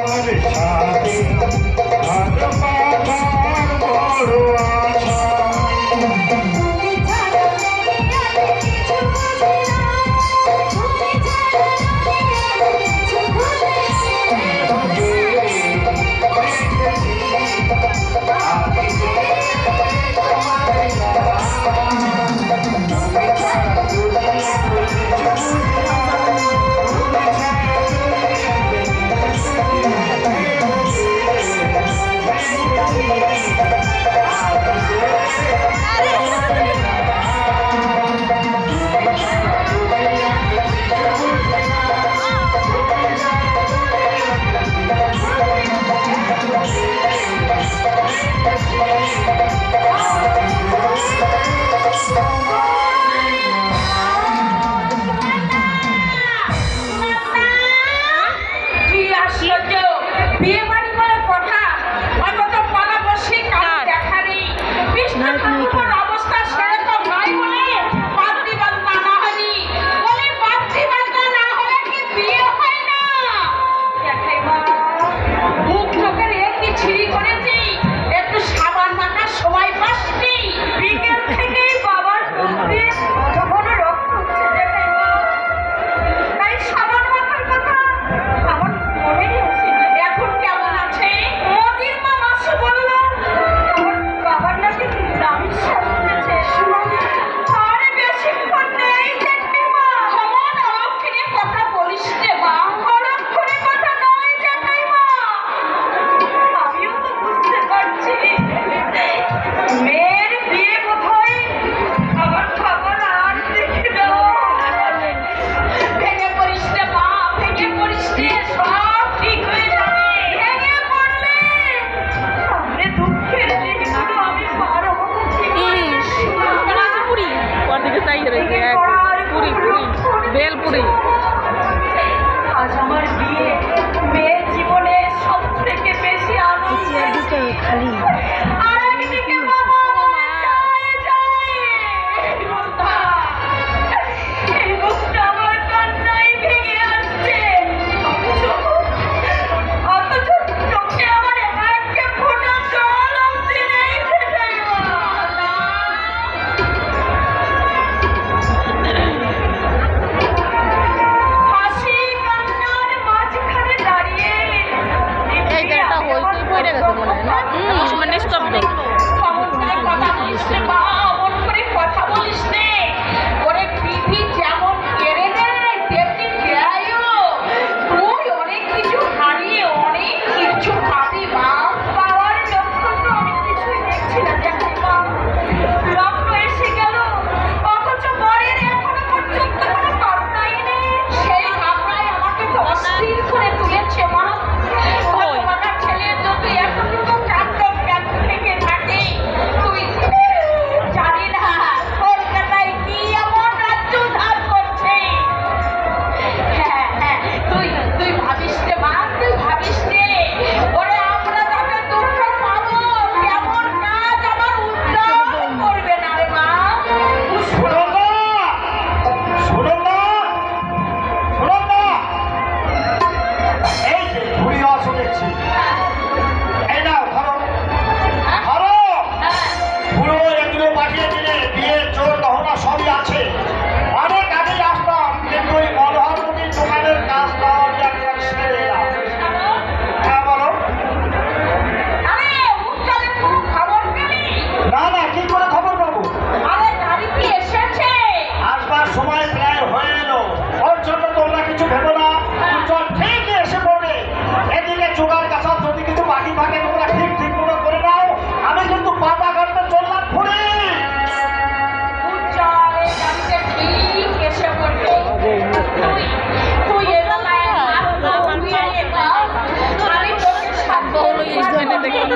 Hare Hare be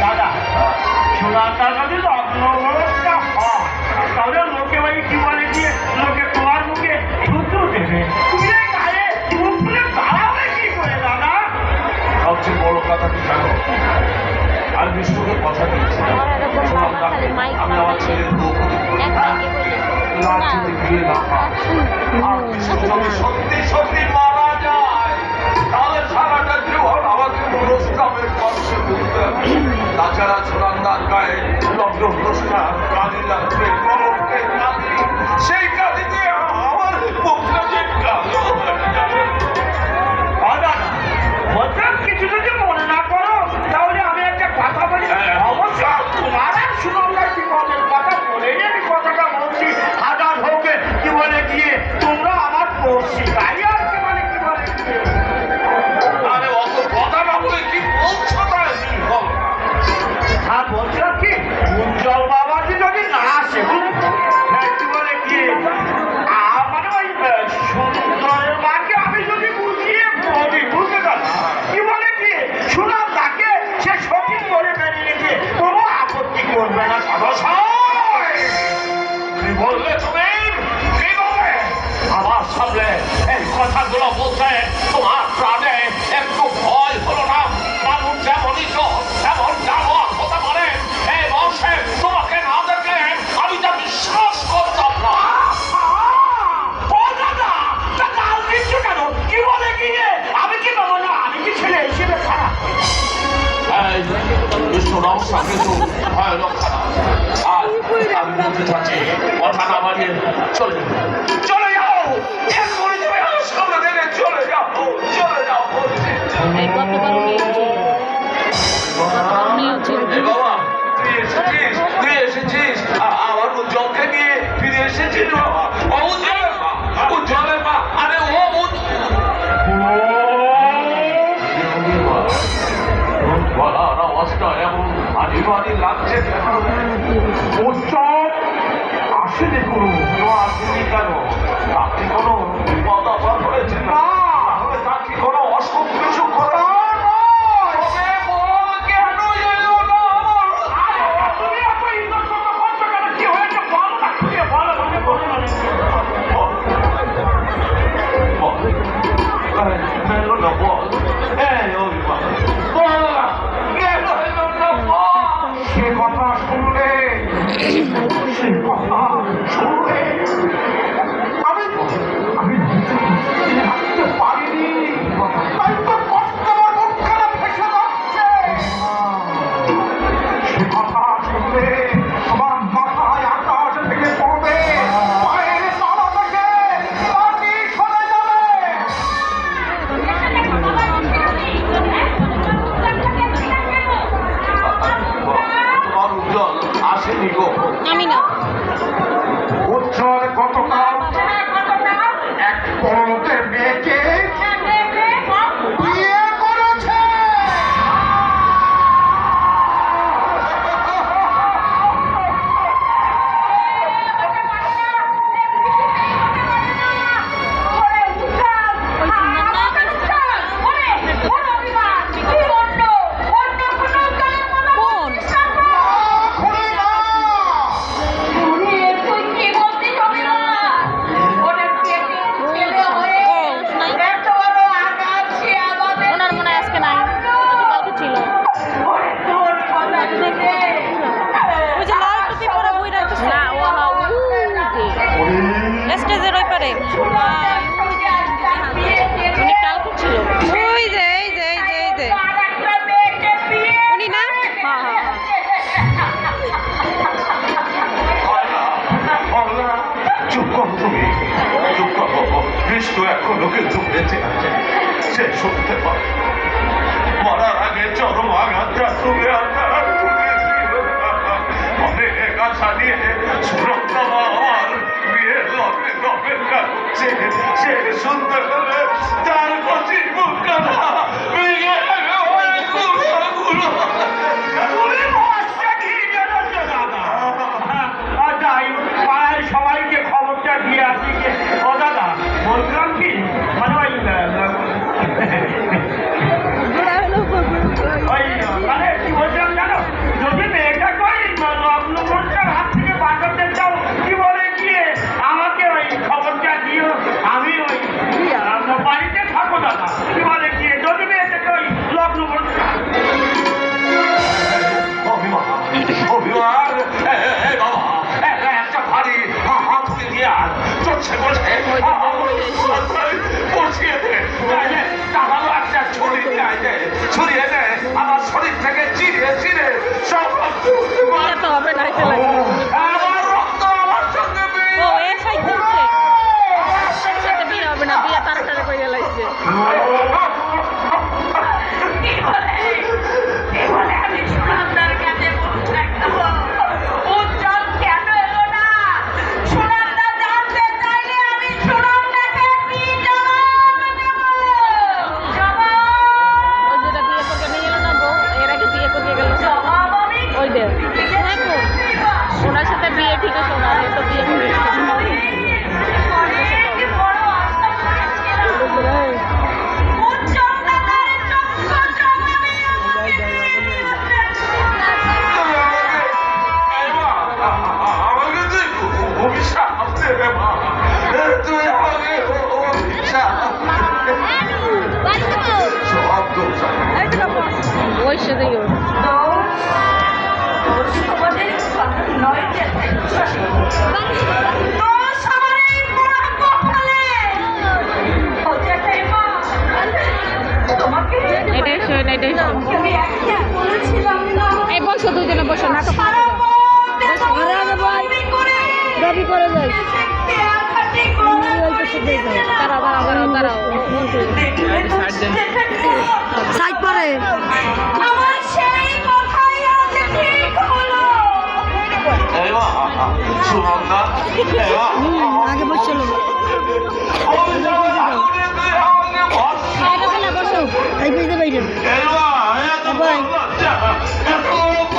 দাদা সোনার টাকা যদি অগ্রগণটা হয় তাহলে লোকে ভাই কি বলে গিয়ে লোকে তোমার মুখে শুধু দেবে তুমি গায়ে মুখ ফুলে দাঁড়াবে কি করে দাদা সবচেয়ে বড় কথা কি জানো আর বিষ্ণুকে কথা দিয়েছিলাম আমি আমার ছেলের লাল যদি বিয়ে না হয় আর বিষ্ণু সত্যি সত্যি মা প্রস্তাবের কষ্টে বুঝতে হবে তাছাড়া ছোড়ান্দার গায়ে লগ্ন প্রস্তাব কাজে লাগবে কলমকে কাঁদি লাগছে উৎসব আসেনি কোনো। আসেনি কেন? আপনি কোনো মতামত করেছেন না? তাহলে তার কি কোনো অসন্তোষ এখনও কিছু বেঁচে আছে। সে শুনতে পারে মরার আগে চরম আঘাতটা তুলে আঘাত অনেক আশা নিয়ে সুরক্ষা আমার বিয়ে লবে লবে কাটছে সে শুনতে পেলে তার সবাইকে খবরটা দিয়ে আসি। ও দাদা, বলছিলাম কি জ্যাঠাইমা, তোমাকে এটাই শোন এটাই শোন। এই বসো দুজনে বসো নাটক দাবি করে যাই। সাইড পরে। আমার সেই কথাই আজ ঠিক হলো। আগে বসছিল। বসো। এই বুঝতে পাইলে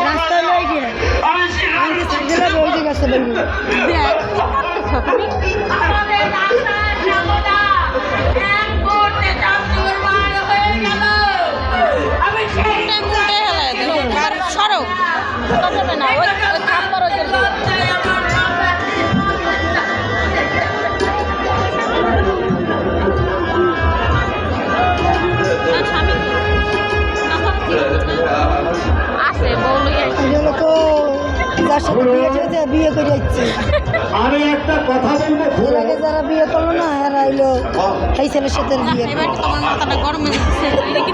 রাস্তা লই গিয়ে। আগে সাইডে বসে বলব যার সাথে বিয়ে হয়েছে বিয়ে করে যাচ্ছে। আমি একটা কথা বলব এর আগে যারা বিয়ে করল না এরা এলো। এই ছেলের সাথে বিয়ে করল। এবার তোমার মাথাটা গরম হয়ে গেছে এটা কি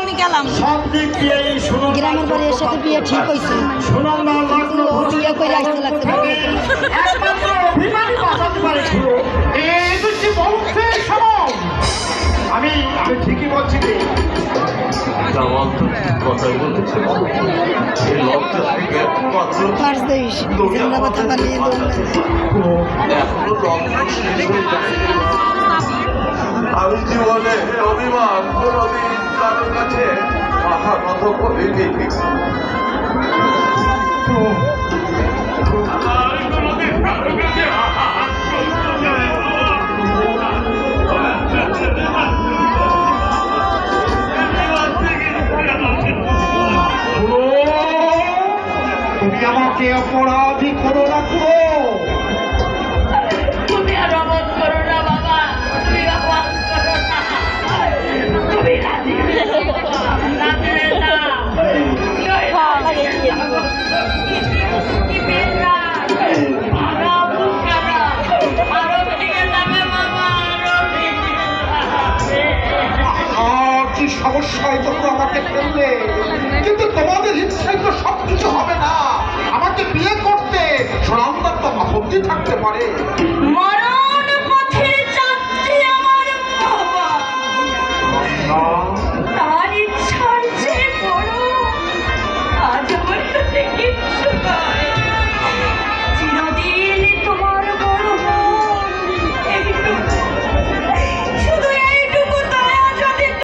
আমি গেলাম। সব দিক দিয়ে এই সুনন্দা গ্রামের বাড়ির সাথে বিয়ে ঠিক হয়েছে। বিয়ে করে আসতে। একমাত্র বাঁচাতে এই দুটি বংশের সমান। আমি আমি ঠিকই বলছি রে কথাই বলতেছে এই থেকে কথা এখনও যায়নি। আমি জীবনে অভিমান কোনোদিন কারোর কাছে মাথা তুমি আমাকে অপরাধী করো না করো সমস্যায় তোমরা আমাকে ফেলবে। কিন্তু তোমাদের হিংসায় তো সব কিছু হবে না। আমাকে বিয়ে করতে সোনামদার তো থাকতে পারে। তার ইচ্ছার চেয়ে বড় আজ আমার কাছে কিচ্ছু নয়।